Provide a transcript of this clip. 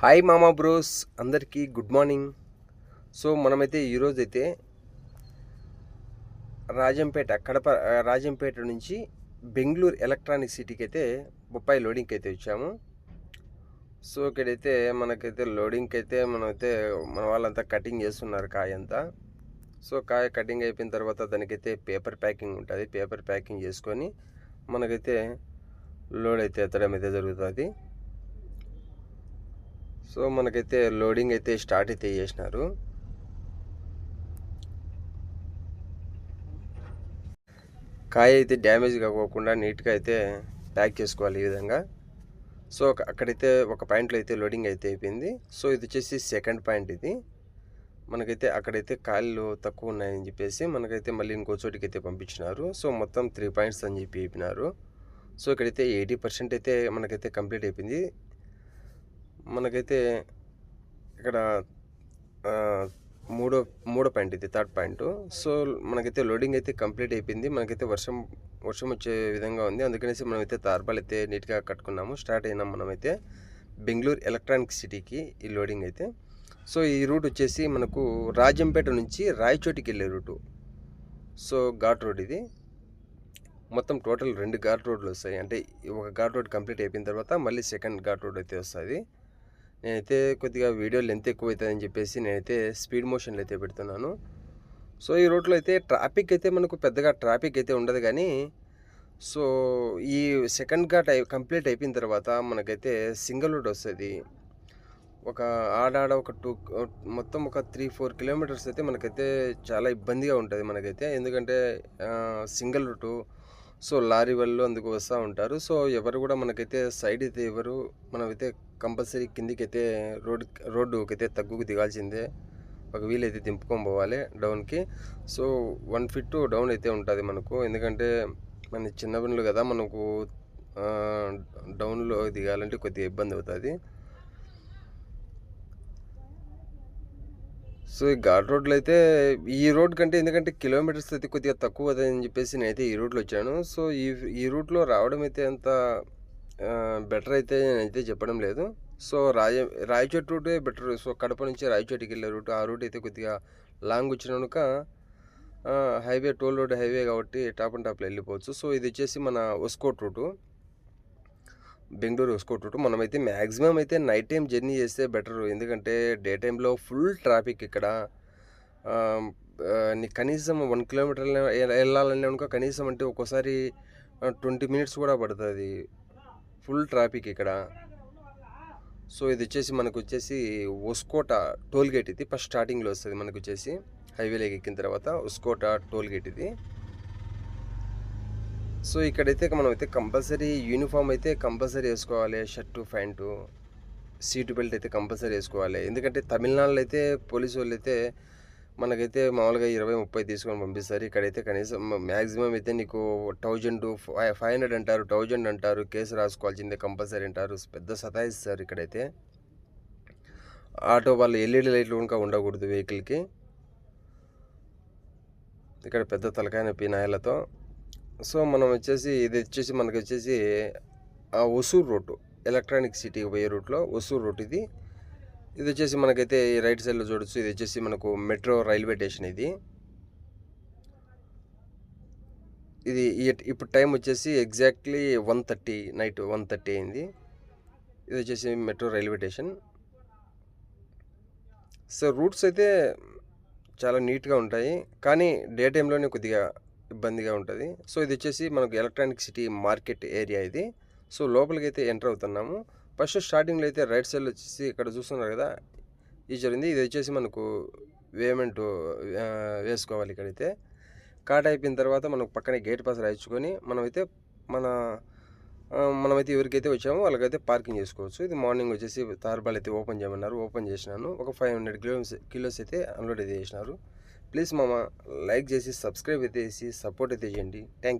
Hi మామా bros అందరికీ good morning so మనమైతే ఈరోజు అయితే రాజంపేట కడప రాజంపేట నుంచి బెంగళూరు ఎలక్ట్రానిక్ సిటీకి అయితే బొప్పాయి లోడింగ్కి అయితే వచ్చాము. సో ఇక్కడైతే మనకైతే లోడింగ్కి అయితే మనమైతే మన వాళ్ళంతా కటింగ్ చేస్తున్నారు కాయ అంతా. సో కాయ కటింగ్ అయిపోయిన తర్వాత దానికైతే పేపర్ ప్యాకింగ్ ఉంటుంది. పేపర్ ప్యాకింగ్ చేసుకొని మనకైతే లోడ్ అయితే ఎత్తడం అయితే జరుగుతుంది. సో మనకైతే లోడింగ్ అయితే స్టార్ట్ అయితే చేసినారు. కాయ అయితే డ్యామేజ్ కాకోకుండా నీట్గా అయితే ప్యాక్ చేసుకోవాలి ఈ విధంగా. సో అక్కడైతే ఒక పాయింట్లో అయితే లోడింగ్ అయితే అయిపోయింది. సో ఇది వచ్చేసి సెకండ్ పాయింట్ ఇది. మనకైతే అక్కడైతే కాళ్ళు తక్కువ ఉన్నాయని చెప్పేసి మనకైతే మళ్ళీ ఇంకో చోటికి అయితే పంపించినారు. సో మొత్తం త్రీ పాయింట్స్ అని చెప్పి చెప్పినారు. సో ఇక్కడైతే ఎయిటీ పర్సెంట్ అయితే మనకైతే కంప్లీట్ అయిపోయింది. మనకైతే ఇక్కడ మూడో మూడో పాయింట్ ఇది థర్డ్ పాయింట్. సో మనకైతే లోడింగ్ అయితే కంప్లీట్ అయిపోయింది. మనకైతే వర్షం వర్షం వచ్చే విధంగా ఉంది. అందుకనేసి మనమైతే తార్బాలు అయితే నీట్గా కట్టుకున్నాము. స్టార్ట్ అయినాం మనమైతే బెంగళూరు ఎలక్ట్రానిక్ సిటీకి ఈ లోడింగ్ అయితే. సో ఈ రూట్ వచ్చేసి మనకు రాజంపేట నుంచి రాయచోటికి వెళ్ళే రూటు. సో ఘాట్ రోడ్ ఇది. మొత్తం టోటల్ రెండు ఘాట్ రోడ్లు వస్తాయి. అంటే ఒక ఘాట్ రోడ్ కంప్లీట్ అయిపోయిన తర్వాత మళ్ళీ సెకండ్ ఘాట్ రోడ్ అయితే వస్తుంది. నేనైతే కొద్దిగా వీడియో లెంత్ ఎక్కువ అవుతుందని చెప్పేసి నేనైతే స్పీడ్ మోషన్లో అయితే పెడుతున్నాను. సో ఈ రోడ్లో అయితే ట్రాఫిక్ అయితే మనకు పెద్దగా ట్రాఫిక్ అయితే ఉండదు కానీ సో ఈ సెకండ్ ఘాట్ అయి కంప్లీట్ అయిపోయిన తర్వాత మనకైతే సింగిల్ రోడ్ వస్తుంది. ఒక ఆడాడ ఒక టూ మొత్తం ఒక త్రీ ఫోర్ కిలోమీటర్స్ అయితే మనకైతే చాలా ఇబ్బందిగా ఉంటుంది మనకైతే. ఎందుకంటే సింగిల్ రూటు సో లారీ వాళ్ళు అందుకు వస్తూ ఉంటారు. సో ఎవరు కూడా మనకైతే సైడ్ అయితే ఎవరు మనమైతే కంపల్సరీ కిందికి అయితే రోడ్ రోడ్డుకి అయితే తగ్గుకు దిగాల్సిందే. ఒక వీల్ అయితే దింపుకొని పోవాలి డౌన్కి. సో వన్ ఫిట్ డౌన్ అయితే ఉంటుంది మనకు. ఎందుకంటే మన చిన్న బండ్లు కదా మనకు డౌన్లో దిగాలంటే కొద్దిగా ఇబ్బంది అవుతుంది. సో ఈ ఘాట్ రోడ్లో అయితే ఈ రోడ్ కంటే ఎందుకంటే కిలోమీటర్స్ అయితే కొద్దిగా తక్కువ అని చెప్పేసి నేనైతే ఈ రూట్లో వచ్చాను. సో ఈ ఈ రూట్లో రావడం అయితే అంత బెటర్ అయితే నేనైతే చెప్పడం లేదు. సో రాయ రాయచోటి రూటే బెటర్ సో కడప నుంచి రాయచోటికి వెళ్ళే రూట్ ఆ రూట్ అయితే కొద్దిగా లాంగ్ వచ్చినాక హైవే టోల్ రోడ్ హైవే కాబట్టి టాప్ అండ్ టాప్లో వెళ్ళిపోవచ్చు. సో ఇది వచ్చేసి మన ఒస్కోట్ రూటు బెంగళూరు ఒస్కోట్ రూటు మనమైతే మ్యాక్సిమం అయితే నైట్ టైం జర్నీ చేస్తే బెటర్ ఎందుకంటే డే టైంలో ఫుల్ ట్రాఫిక్ ఇక్కడ. కనీసం వన్ కిలోమీటర్ వెళ్ళాలని అనుకో కనీసం అంటే ఒక్కోసారి ట్వంటీ మినిట్స్ కూడా పడుతుంది. ఫుల్ ట్రాఫిక్ ఇక్కడ. సో ఇది వచ్చేసి మనకు వచ్చేసి ఒస్కోట టోల్ గేట్ ఇది. ఫస్ట్ స్టార్టింగ్లో వస్తుంది మనకు వచ్చేసి హైవేలోకి ఎక్కిన తర్వాత ఒస్కోట టోల్ గేట్ ఇది. సో ఇక్కడైతే మనం అయితే కంపల్సరీ యూనిఫామ్ అయితే కంపల్సరీ వేసుకోవాలి. షర్టు ప్యాంటు సీటు బెల్ట్ అయితే కంపల్సరీ వేసుకోవాలి. ఎందుకంటే తమిళనాడులో అయితే పోలీసు వాళ్ళు అయితే మనకైతే మామూలుగా ఇరవై ముప్పై తీసుకొని పంపిస్తారు. ఇక్కడైతే కనీసం మ్యాక్సిమం అయితే నీకు థౌజండ్ ఫైవ్ ఫైవ్ హండ్రెడ్ అంటారు థౌజండ్ అంటారు కేసు రాసుకోవాల్సిందే కంపల్సరీ అంటారు. పెద్ద సతాయిస్తారు ఇక్కడైతే. ఆటో వాళ్ళు ఎల్ఈడి లైట్లు ఇంకా ఉండకూడదు వెహికల్కి. ఇక్కడ పెద్ద తలకాయన పీనాయలతో సో మనం వచ్చేసి ఇది వచ్చేసి మనకి వచ్చేసి ఆ ఒసూర్ రోడ్డు ఎలక్ట్రానిక్ సిటీకి పోయే రూట్లో ఒసూర్ రోడ్ ఇది. ఇది వచ్చేసి మనకైతే ఈ రైట్ సైడ్లో చూడొచ్చు. ఇది వచ్చేసి మనకు మెట్రో రైల్వే స్టేషన్ ఇది. ఇది ఇప్పుడు టైం వచ్చేసి exactly one thirty night one thirty అయింది. ఇది వచ్చేసి metro railway station. So routes అయితే చాలా నీట్గా ఉంటాయి. కానీ డే టైంలోనే కొద్దిగా ఇబ్బందిగా ఉంటుంది. సో ఇది వచ్చేసి మనకు ఎలక్ట్రానిక్ సిటీ మార్కెట్ ఏరియా ఇది. సో లోపలికి అయితే ఎంటర్ అవుతున్నాము. ఫస్ట్ స్టార్టింగ్లో అయితే రైట్ సైడ్లో వచ్చేసి ఇక్కడ చూస్తున్నారు కదా ఇది జరిగింది. ఇది వచ్చేసి మనకు వేమెంట్ వేసుకోవాలి ఇక్కడైతే. కార్ట్ అయిపోయిన తర్వాత మనకు పక్కనే గేట్ పాస్ రాయించుకొని మనమైతే మన మనమైతే ఎవరికైతే వచ్చామో వాళ్ళకైతే పార్కింగ్ చేసుకోవచ్చు. ఇది మార్నింగ్ వచ్చేసి తార్బాల్ అయితే ఓపెన్ చేయమన్నారు. ఓపెన్ చేసినాను. ఒక ఫైవ్ హండ్రెడ్ కిలోస్ కిలోస్ అయితే అన్లోడ్ అయితే చేసినారు. ప్లీజ్ మామ లైక్ చేసి సబ్స్క్రైబ్ అయితే చేసి సపోర్ట్ అయితే చేయండి. Thank you.